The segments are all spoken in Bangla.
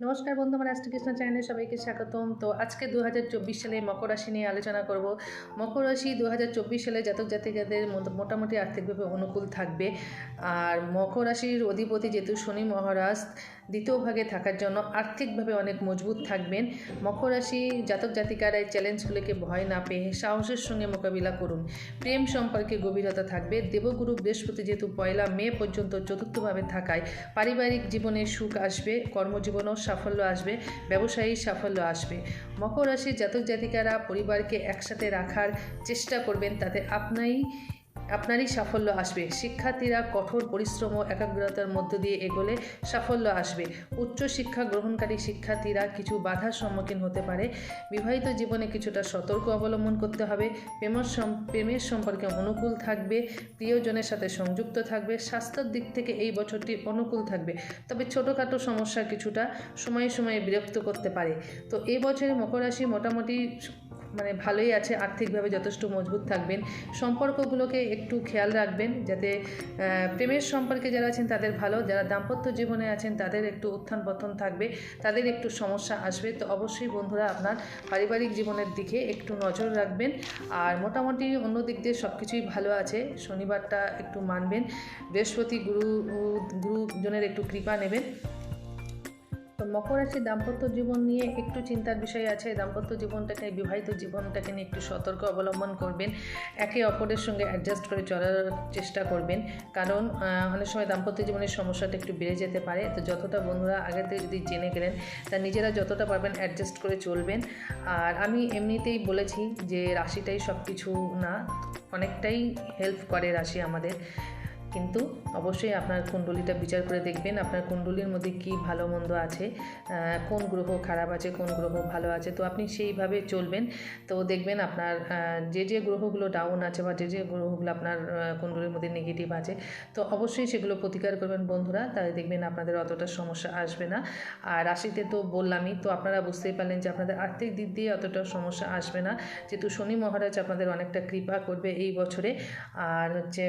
নমস্কার বন্ধু, আমার রাষ্ট্রকৃষ্ণ চ্যানেলে সবাইকে স্বাগতম। তো আজকে দু হাজার চব্বিশ সালে মকর রাশি নিয়ে আলোচনা করব। মকর রাশি দু হাজার চব্বিশ সালে জাতক জাতিকাদের মোটামুটি আর্থিকভাবে অনুকূল থাকবে। আর মকর রাশির অধিপতি যেহেতু শনি মহারাজ দ্বিতীয় ভাগে থাকার জন্য আর্থিকভাবে অনেক মজবুত থাকবেন। মকর রাশি জাতক জাতিকারা এই চ্যালেঞ্জগুলোকে ভয় না পেয়ে সাহসের সঙ্গে মোকাবিলা করুন। প্রেম সম্পর্কে গভীরতা থাকবে। দেবগুরু বৃহস্পতি যেহেতু পয়লা মে পর্যন্ত চতুর্থভাবে থাকায় পারিবারিক জীবনে সুখ আসবে, কর্মজীবনেও সাফল্য আসবে, ব্যবসায়ী সাফল্য আসবে। মকর রাশির জাতক জাতিকারা পরিবারকে একসাথে রাখার চেষ্টা করবেন, তাতে আপনাই আপনারই সাফল্য আসবে। শিক্ষার্থীরা কঠোর পরিশ্রম ও একাগ্রতার মধ্য দিয়ে এগোলে সাফল্য আসবে। উচ্চ শিক্ষা গ্রহণকারী শিক্ষার্থীরা কিছু বাধার সম্মুখীন হতে পারে। বিবাহিত জীবনে কিছুটা সতর্ক অবলম্বন করতে হবে। প্রেমের প্রেমের সম্পর্কে অনুকূল থাকবে। প্রিয়জনের সাথে সংযুক্ত থাকবে। স্বাস্থ্যের দিক থেকে এই বছরটি অনুকূল থাকবে। তবে ছোটোখাটো সমস্যা কিছুটা সময়ে সময়ে বিরক্ত করতে পারে। তো এই বছরে মকর রাশি মোটামুটি মানে ভালোই আছে, আর্থিকভাবে যথেষ্ট মজবুত থাকবেন। সম্পর্কগুলোকে একটু খেয়াল রাখবেন যাতে প্রেমের সম্পর্কে যারা আছেন তাদের ভালো, যারা দাম্পত্য জীবনে আছেন তাদের একটু উত্থান পতন থাকবে, তাদের একটু সমস্যা আসবে। তো অবশ্যই বন্ধুরা আপনার পারিবারিক জীবনের দিকে একটু নজর রাখবেন। আর মোটামুটি অন্য দিক দিয়ে সব কিছুই ভালো আছে। শনিবারটা একটু মানবেন। বৃহস্পতি গুরু, গুরুজনের একটু কৃপা নেবেন। মকর রাশির দাম্পত্য জীবন নিয়ে একটু চিন্তার বিষয় আছে। দাম্পত্য জীবনটাকে বিবাহিত জীবনটাকে নিয়ে একটু সতর্ক অবলম্বন করবেন। একে অপরের সঙ্গে অ্যাডজাস্ট করে চলার চেষ্টা করবেন। কারণ অনেক সময় দাম্পত্য জীবনের সমস্যাটা একটু বেড়ে যেতে পারে। তো যতটা বন্ধুরা আগে থেকে যদি জেনে গেলেন, তা নিজেরা যতটা পারবেন অ্যাডজাস্ট করে চলবেন। আর আমি এমনিতেই বলেছি যে, রাশিটাই সব কিছু না, অনেকটাই হেল্প করে রাশি আমাদের। কিন্তু অবশ্যই আপনার কুণ্ডলিটা বিচার করে দেখবেন, আপনার কুণ্ডলির মধ্যে কি ভালো মন্দ আছে কোন গ্রহ খারাপ আছে, কোন গ্রহ ভালো আছে, তো আপনি সেইভাবে চলবেন। তো দেখবেন আপনার যে যে গ্রহগুলো ডাউন আছে বা যে যে গ্রহগুলো আপনার কুণ্ডলির মধ্যে নেগেটিভ আছে, তো অবশ্যই সেগুলো প্রতিকার করবেন বন্ধুরা, তাহলে দেখবেন আপনাদের অতটা সমস্যা আসবে না। আর রাশিতে তো বললামই, তো আপনারা বুঝতেই পারলেন যে আপনাদের আর্থিক দিক দিয়ে অতটা সমস্যা আসবে না। যেহেতু শনি মহারাজ আপনাদের অনেকটা কৃপা করবে এই বছরে। আর হচ্ছে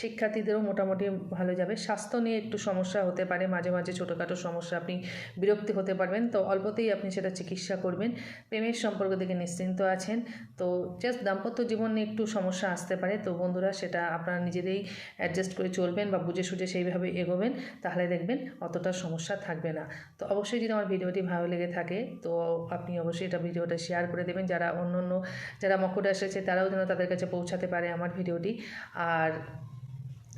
শিক্ষার্থীদেরও মোটামুটি ভালো যাবে। স্বাস্থ্য নিয়ে একটু সমস্যা হতে পারে, মাঝে মাঝে ছোটোখাটো সমস্যা আপনি বিরক্তি হতে পারবেন। তো অল্পতেই আপনি সেটা চিকিৎসা করবেন। প্রেমের সম্পর্ক থেকে নিশ্চিন্ত আছেন। তো জাস্ট দাম্পত্য জীবন একটু সমস্যা আসতে পারে। তো বন্ধুরা, সেটা আপনারা নিজেরাই অ্যাডজাস্ট করে চলবেন বা বুঝে সুঝে সেইভাবে এগোবেন। তাহলে দেখবেন অতটা সমস্যা থাকবে না। তো অবশ্যই যদি আমার ভিডিওটি ভালো লেগে থাকে, তো আপনি অবশ্যই এটা ভিডিওটা শেয়ার করে দেবেন। যারা অন্য অন্য যারা মকরে এসেছে, তারাও যেন তাদের কাছে পৌঁছাতে পারে আমার ভিডিওটি। আর